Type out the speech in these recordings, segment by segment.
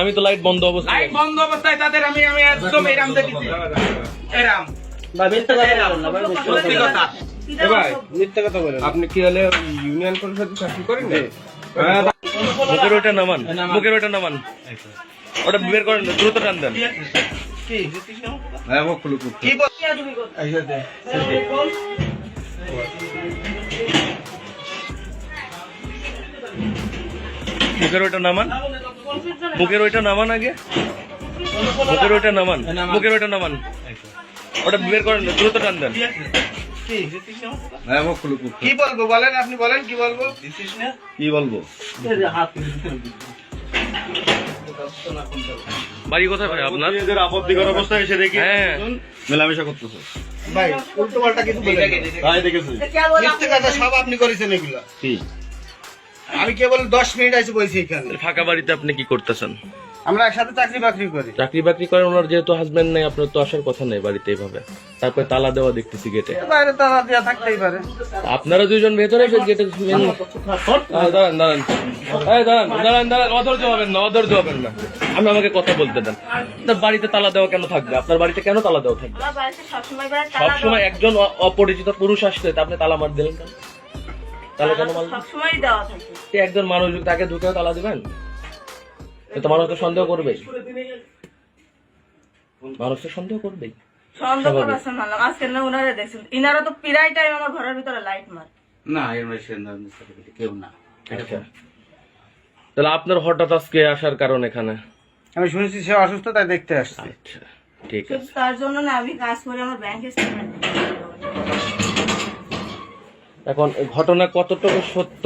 আমি তো লাইট বন্ধ অবস্থায় লাইট বন্ধ অবস্থায় তাদের আমি আমি একদম এরাম দেখেছি এরাম ভাই মিথ্যা কথা বলেন না ভাই মিথ্যা কথা সত্যি বলেন না। কথা। এ ভাই মিথ্যা কথা বলেন। আপনি কি হলে ইউনিয়ন পরিষদে চাকরি করেন না? মুখের ওইটা নামান মুখের ওইটা নামান। ওটা বের করেন দ্রুত টান দেন। হ্যাঁ মুখের ওইটা নামান। মুখের ওইটা নামান আগে? মুখের ওইটা নামান। মুখের ওইটা নামান। ওটা বের করেন দ্রুত টান দেন। হ্যাঁ মুখ কি বলব বলেন আপনি বলেন কি বলব? কি বলব? বাড়ি কোথায় ভাই আপনার? আপত্তিকর অবস্থায় এসে দেখি। হ্যাঁ। মেলামেশা করতেছে। ভাই উল্টো পাল্টা কিছু বলেন দেখেছি। কথা সব আপনি করেছেন এগুলো। কি? আমি কেবল দশ মিনিট আছে বলছি এখানে। ফাঁকা বাড়িতে আপনি কি করতেছেন? আমরা একসাথে চাকরি বাকরি করি। চাকরি বাকরি করেন ওনার যেহেতু হাজবেন্ড নেই আপনার তো আসার কথা নেই বাড়িতে এইভাবে তারপরে তালা দেওয়া দেখতেছি গেটে বাইরে তারা দেওয়া থাকতেই পারে। আপনারা দুইজন ভেতরে এসে গেটে দাঁড়ান দাঁড়ান। দাঁড়ান দাঁড়ান দাঁড়ান অধৈর্য হবেন না অধৈর্য হবেন না। আমি আমাকে কথা বলতে দেন। আপনার বাড়িতে তালা দেওয়া কেন থাকবে? আপনার বাড়িতে কেন তালা দেওয়া থাকবে? সবসময় তালা একজন অপরিচিত পুরুষ আসছে তা আপনি তালা মার দিলেন কেন? তালা কেন দেওয়া- সবসময় দেওয়া থাকে। একজন মানুষ তাকে ঢুকেও তালা দিবেন? তো মানুষ তো সন্দেহ করবেই। মানুষ তো সন্দেহ করবেই। সন্দেহ স্বাভাবিক। মানলাম আজকে না ওনারা দেখছেন ইনারা তো প্রায় টাইম আমার ঘরের ভিতরে লাইট মার। না কেউ না। আচ্ছা। তাহলে আপনার হঠাৎ আজকে আসার কারণ এখানে? আমি শুনেছি সে অসুস্থ তাই দেখতে আসছে। আচ্ছা ঠিক আছে। তার জন্য না আমি কাজ করে আমার ব্যাংকে স্টেটমেন্ট এখন ঘটনা কতটুকু সত্য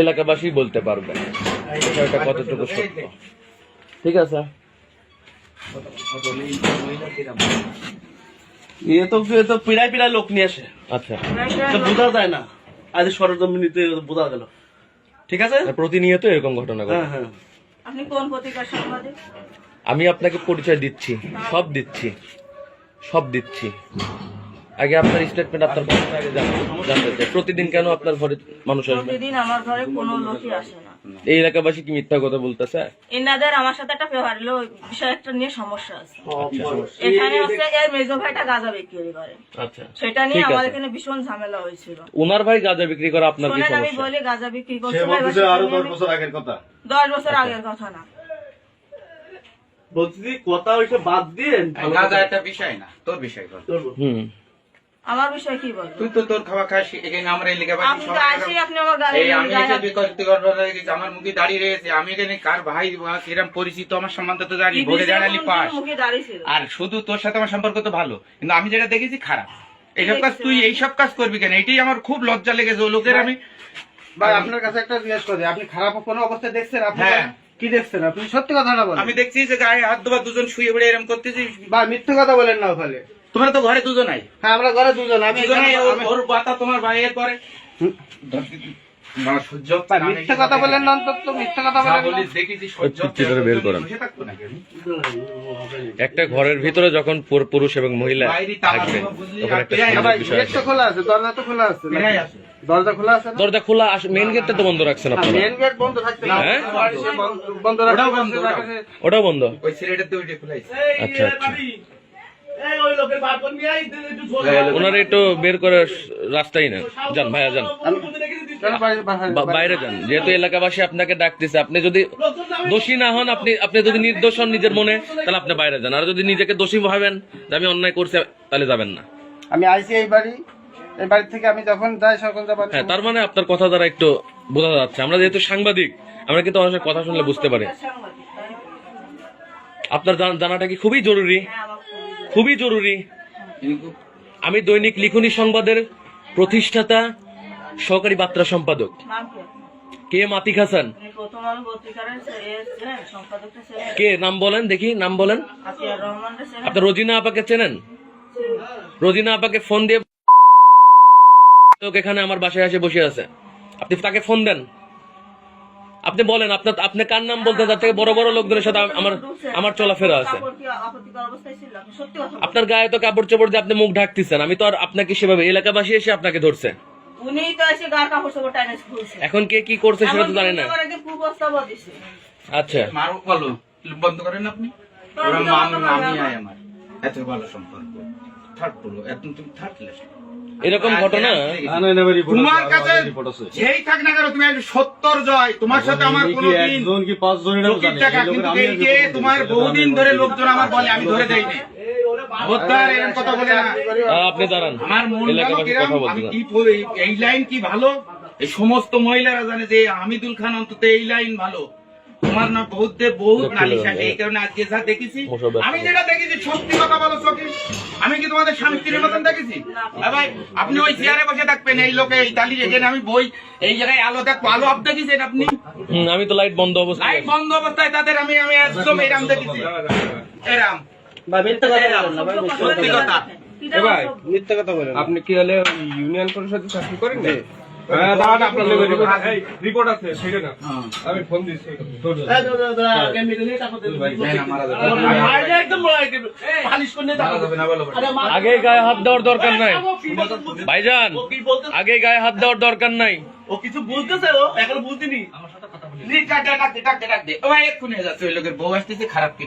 এলাকাবাসী বলতে পারবেন বিষয়টা কতটুকু সত্য? ঠিক আছে? এ তো এ তো পিড়াই পিড়াই লোক নিয়ে আসে। আচ্ছা। তো বোঝা যায় না। আজ সরজমিনিতে বোঝা গেল। ঠিক আছে? প্রতিনিয়ত এরকম ঘটনা ঘটে। হ্যাঁ হ্যাঁ। আপনি কোন পত্রিকার সাংবাদিক আমি আপনাকে পরিচয় দিচ্ছি। সব দিচ্ছি। সব দিচ্ছি। আগে আপনার স্টেটমেন্ট আপনার কথাটা আগে জানতে জানতে চাই। প্রতিদিন কেন আপনার ঘরে মানুষ আসবে? প্রতিদিন আমার ঘরে কোনো লোকই আসে না। এই এলাকাবাসী কি মিথ্যা কথা বলতেছে? এনাদের আমার সাথে একটা ফেভার হলো বিষয় একটা নিয়ে সমস্যা আছে। এখানে হচ্ছে এর মেজো ভাইটা গাঁজা বিক্রি করে। আচ্ছা সেটা নিয়ে আমার এখানে ভীষণ ঝামেলা হয়েছিল। ওনার ভাই গাঁজা বিক্রি করে আপনার কি শোনেন আমি বলি গাঁজা বিক্রি সেটা আরও নিয়ে দশ আমি- বছর আগের কথা। দশ বছর আগের কথা না। বলছি কথা ওইসব বাদ দিয়ে গাঁজা একটা বিষয় না তোর বিষয় কর হুম। আমার বিষয় কি বলব? তুই তো তোর খাওয়া খাস এখানে আমরা এই লেগে আপনি তো আসি আপনি আমার গাড়ি এই আমি এসে বিকল্প করবার আমার মুখে দাঁড়িয়ে রয়েছে আমি এখানে কার ভাই কিরম পরিচিত আমার সম্বন্ধে তো জানি ভোটে দাঁড়ালি পাস। মুখে দাঁড়িয়ে ছিল। আর শুধু তোর সাথে আমার সম্পর্ক তো ভালো কিন্তু আমি যেটা দেখেছি খারাপ। এইসব কাজ তুই এইসব কাজ করবি কেন? এটাই আমার খুব লজ্জা লেগেছে ও লোকের আমি ভাই আপনার কাছে একটা জিজ্ঞেস করি আপনি খারাপ কোনো অবস্থায় দেখছেন? আপনি হ্যাঁ। কি দেখছেন? আপনি সত্যি কথাটা বলেন। আমি দেখছি যে গায়ে হাত ধোয়া দুজন শুয়ে পড়ে এরকম করতেছি। বা মিথ্যে কথা বলেন না ওখানে। তোমরা তো ঘরে দুজন নাই হ্যাঁ আমরা ঘরে দুজন আমি ওর- ওর বাতা তোমার ভাইয়ের পরে। না, সহ্য ভাই, মিথ্যে কথা বলেন না অন্তত মিথ্যে কথা বলেন না। বলিস দেখেছি সহ্য ওই চিঠিটা বের করেন। বসে থাকতো নাকি? আমি? একটা ঘরের ভিতরে যখন পুরুষ এবং মহিলা থাকবে তখন একটা খোলা আছে দরজা তো খোলা আছে দরজা খোলা আছে দরজা খোলা মেন গেটটা তো বন্ধ রাখছেন আপনারা। মেন গেট বন্ধ থাকতে না। হ্যাঁ? বন্ধ ওটাও বন্ধ, ওটাও। ওটাও বন্ধ। ওই ছেলেটার তো ওইটা খোলাই আচ্ছা আচ্ছা। ওনারা একটু বের করে রাস্তায় নেন। যান ভাইয়া যান। বাইরে যান। যেহেতু এলাকাবাসী আপনাকে ডাকতেছে আপনি যদি দোষী না হন আপনি আপনি যদি নির্দোষ হন নিজের মনে তাহলে আপনি বাইরে যান। আর যদি নিজেকে দোষী ভাবেন যে আমি অন্যায় করছি তাহলে যাবেন না। আমি আইছি এই বাড়ি। এই বাড়ি থেকে আমি যখন যাই সকল যাবার হ্যাঁ তার মানে আপনার কথা দ্বারা একটু বোঝা যাচ্ছে। আমরা যেহেতু সাংবাদিক আমরা কিন্তু অনেক কথা শুনলে বুঝতে পারি। না? আপনার জান- জানাটা কি খুবই জরুরি? হ্যাঁ খুবই জরুরি। আমি দৈনিক লিখনী সংবাদের প্রতিষ্ঠাতা, সহকারী বার্তা সম্পাদক। কে? মাতিক হাসান। কে? নাম বলেন, দেখি, নাম বলেন। আপনার রোজিনা আপাকে চেনেন? রোজিনা আপাকে ফোন দিয়ে এখানে আমার বাসায় এসে বসে আছে। আপনি তাকে ফোন দেন। আপনি বলেন আপনার আপনি কার নাম বলতে তার থেকে বড় বড় লোকদের সাথে আমার আমার চলাফেরা আছে। কাপড় কি আপত্তিকর অবস্থায় ছিল আপনি সত্যি কথা বলুন। আপনার গায়ে তো কাপড় চোপড় দিয়ে আপনি মুখ ঢাকতেছেন আমি তো আর আপনাকে সেভাবে এলাকাবাসী এসে আপনাকে ধরছে। এখন কে কি করছে সেটা তো জানি না। আচ্ছা। বন্ধ করেন আপনি? ওরা মামি মামি আমার। এত ভালো সম্পর্ক। থার্ড এখন তুমি থার্ড এরকম ঘটনা? না না না রিপোর্ট তোমার কাছে যেই থাক না কেন তুমি সত্তর জয় তোমার সাথে আমার একজন কি পাঁচ টাকা কিন্তু তোমার বহুদিন ধরে লোকজন আমার বলে আমি ধরে দেই না বোদ্ধার এরকম কথা বলে না। আহ, আপনি দাঁড়ান। মন এই- এই লাইন কি ভালো? এই সমস্ত মহিলারা জানে যে হামিদুল খান অন্তত এই লাইন ভালো। তোমার না বহুত দে বহুত নালিশ আছে এই কারণে আজকে যা দেখেছি আমি যেটা দেখেছি সত্যি কথা বলো সখী আমি কি তোমাদের স্বামী স্ত্রীর মতন দেখেছি? ভাই আপনি ওই চেয়ারে বসে থাকবেন এই লোকে এই তালি এখানে আমি বই এই জায়গায় আলো দেখব আলো আপ দেখেছেন আপনি? আমি তো লাইট বন্ধ অবস্থায় লাইট বন্ধ অবস্থায় তাদের আমি আমি একদম এরাম দেখেছি। এরাম ভাই মিথ্যা কথা বলবেন না ভাই সত্যি কথা পিঠা ভাই মিথ্যা কথা বলেন আপনি কি হলে ইউনিয়ন পরিষদে চাকরি করেন? আমি ফোন দিচ্ছি আগে গায়ে হাত দেওয়ার দরকার নাই। ও ভাইজান ও কি বলতেছে? আগে গায়ে হাত দেওয়ার দরকার নাই। ও কিছু বুঝতেছে ও এখনও বুঝিনি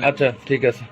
আচ্ছা ঠিক আছে।